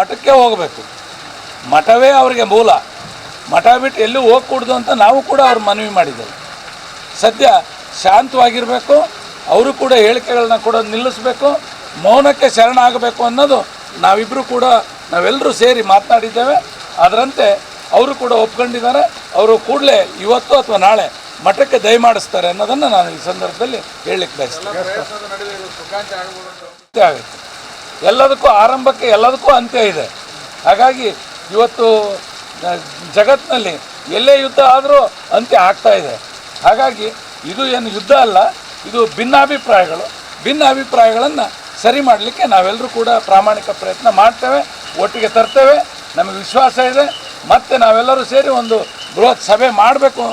ಮಠಕ್ಕೆ ಹೋಗಬೇಕು. ಮಠವೇ ಅವರಿಗೆ ಮೂಲ. ಮಠ ಬಿಟ್ಟು ಎಲ್ಲೂ ಹೋಗ್ಕೂಡ್ದು ಅಂತ ನಾವು ಕೂಡ ಅವ್ರು ಮನವಿ ಮಾಡಿದ್ದೇವೆ. ಸದ್ಯ ಶಾಂತವಾಗಿರಬೇಕು ಅವರು ಕೂಡ ಹೇಳಿಕೆಗಳನ್ನ ಕೂಡ ನಿಲ್ಲಿಸಬೇಕು ಮೌನಕ್ಕೆ ಶರಣ ಆಗಬೇಕು ಅನ್ನೋದು ನಾವಿಬ್ಬರು ಕೂಡ ನಾವೆಲ್ಲರೂ ಸೇರಿ ಮಾತನಾಡಿದ್ದೇವೆ. ಅದರಂತೆ ಅವರು ಕೂಡ ಒಪ್ಕೊಂಡಿದ್ದಾರೆ. ಅವರು ಕೂಡಲೇ ಇವತ್ತು ಅಥವಾ ನಾಳೆ ಮಠಕ್ಕೆ ದಯಮಾಡಿಸ್ತಾರೆ ಅನ್ನೋದನ್ನು ನಾನು ಈ ಸಂದರ್ಭದಲ್ಲಿ ಹೇಳಲಿಕ್ಕೆ ಬಯಸ್ತೇನೆ. ಆಗುತ್ತೆ ಎಲ್ಲದಕ್ಕೂ ಆರಂಭಕ್ಕೆ ಎಲ್ಲದಕ್ಕೂ ಅಂತ್ಯ ಇದೆ. ಹಾಗಾಗಿ ಇವತ್ತು ಜಗತ್ತಿನಲ್ಲಿ ಎಲ್ಲೇ ಯುದ್ಧ ಆದರೂ ಅಂತ್ಯ ಆಗ್ತಾ ಇದೆ. ಹಾಗಾಗಿ ಇದು ಏನು ಯುದ್ಧ ಅಲ್ಲ, ಇದು ಭಿನ್ನಾಭಿಪ್ರಾಯಗಳು. ಭಿನ್ನ ಅಭಿಪ್ರಾಯಗಳನ್ನು ಸರಿ ಮಾಡಲಿಕ್ಕೆ ನಾವೆಲ್ಲರೂ ಕೂಡ ಪ್ರಾಮಾಣಿಕ ಪ್ರಯತ್ನ ಮಾಡ್ತೇವೆ, ಒಟ್ಟಿಗೆ ತರ್ತೇವೆ. ನಮಗೆ ವಿಶ್ವಾಸ ಇದೆ. ಮತ್ತೆ ನಾವೆಲ್ಲರೂ ಸೇರಿ ಒಂದು ಬೃಹತ್ ಸಭೆ ಮಾಡಬೇಕು,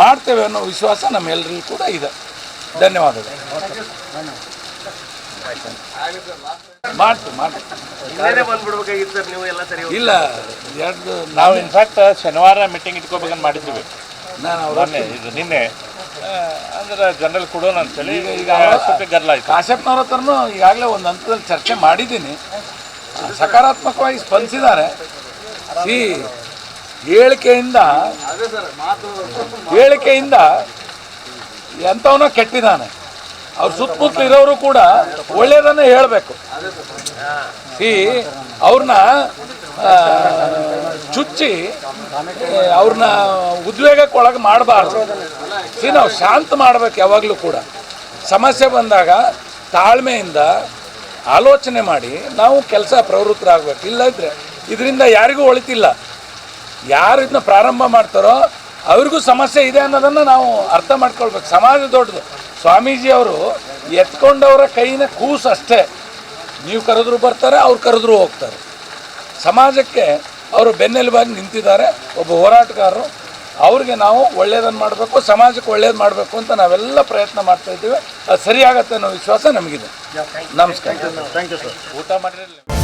ಮಾಡ್ತೇವೆ ಅನ್ನೋ ವಿಶ್ವಾಸ ನಮ್ಮೆಲ್ಲರಿಗೂ ಕೂಡ ಇದೆ. ಧನ್ಯವಾದಗಳು. ಮಾಡ್ತೀವಿ ಮಾಡ್ತೀವಿ. ಬಂದ್ಬಿಡ್ಬೇಕಾಗಿತ್ತು ಸರ್ ನೀವು ಎಲ್ಲ ಸರಿ ಇಲ್ಲ ಎರಡು ನಾವು ಇನ್ಫ್ಯಾಕ್ಟ್ ಶನಿವಾರ ಮೀಟಿಂಗ್ ಇಟ್ಕೋಬೇಕಂತ ಮಾಡಿದ್ವಿ ನಾನು ಅವರನ್ನೇ ಇದು ನಿನ್ನೆ. ಅಂದ್ರೆ ಜನರಲ್ ಕೊಡೋಣ ಅಂತೇಳಿ ಈಗ- ಈಗ ಈಗ ಸ್ವಲ್ಪ ಗರ್ಲಾಯ್ತು ಕಾಶ್ಯಪ್ನವ್ರ ಹತ್ರನೂ ಈಗಾಗಲೇ ಒಂದು ಹಂತದಲ್ಲಿ ಚರ್ಚೆ ಮಾಡಿದ್ದೀನಿ. ಸಕಾರಾತ್ಮಕವಾಗಿ ಸ್ಪಂದಿಸಿದ್ದಾರೆ. ಈ ಹೇಳಿಕೆಯಿಂದ ಹೇಳಿಕೆಯಿಂದ ಎಂಥವನ್ನೋ ಕೆಟ್ಟಿದ್ದಾನೆ. ಅವ್ರ ಸುತ್ತಮುತ್ತಲು ಇರೋರು ಕೂಡ ಒಳ್ಳೇದನ್ನ ಹೇಳಬೇಕು. ಈ ಅವ್ರನ್ನ ಚುಚ್ಚಿ ಅವ್ರನ್ನ ಉದ್ವೇಗಕ್ಕೊಳಗೆ ಮಾಡಬಾರ್ದು. ಸಿ, ನಾವು ಶಾಂತ ಮಾಡ್ಬೇಕು ಯಾವಾಗಲೂ ಕೂಡ. ಸಮಸ್ಯೆ ಬಂದಾಗ ತಾಳ್ಮೆಯಿಂದ ಆಲೋಚನೆ ಮಾಡಿ ನಾವು ಕೆಲಸ ಪ್ರವೃತ್ತರಾಗಬೇಕು. ಇಲ್ಲದಿದ್ದರೆ ಇದರಿಂದ ಯಾರಿಗೂ ಒಳಿತಿಲ್ಲ. ಯಾರು ಇದನ್ನ ಪ್ರಾರಂಭ ಮಾಡ್ತಾರೋ ಅವ್ರಿಗೂ ಸಮಸ್ಯೆ ಇದೆ ಅನ್ನೋದನ್ನು ನಾವು ಅರ್ಥ ಮಾಡ್ಕೊಳ್ಬೇಕು. ಸಮಾಜ ದೊಡ್ಡದು. ಸ್ವಾಮೀಜಿ ಅವರು ಎತ್ಕೊಂಡವರ ಕೈನ ಕೂಸು ಅಷ್ಟೇ. ನೀವು ಕರೆದ್ರು ಬರ್ತಾರೆ ಅವ್ರು ಕರೆದ್ರು ಹೋಗ್ತಾರೆ. ಸಮಾಜಕ್ಕೆ ಅವರು ಬೆನ್ನೆಲುಬಾಗಿ ನಿಂತಿದ್ದಾರೆ. ಒಬ್ಬ ಹೋರಾಟಗಾರರು. ಅವ್ರಿಗೆ ನಾವು ಒಳ್ಳೇದನ್ನು ಮಾಡಬೇಕು ಸಮಾಜಕ್ಕೆ ಒಳ್ಳೇದು ಮಾಡಬೇಕು ಅಂತ ನಾವೆಲ್ಲ ಪ್ರಯತ್ನ ಮಾಡ್ತಾ ಇದ್ದೀವಿ. ಅದು ಸರಿಯಾಗತ್ತೆ ಅನ್ನೋ ವಿಶ್ವಾಸ ನಮಗಿದೆ. ನಮಸ್ಕಾರ. ಊಟ ಮಾಡಿರಲಿಲ್ಲ.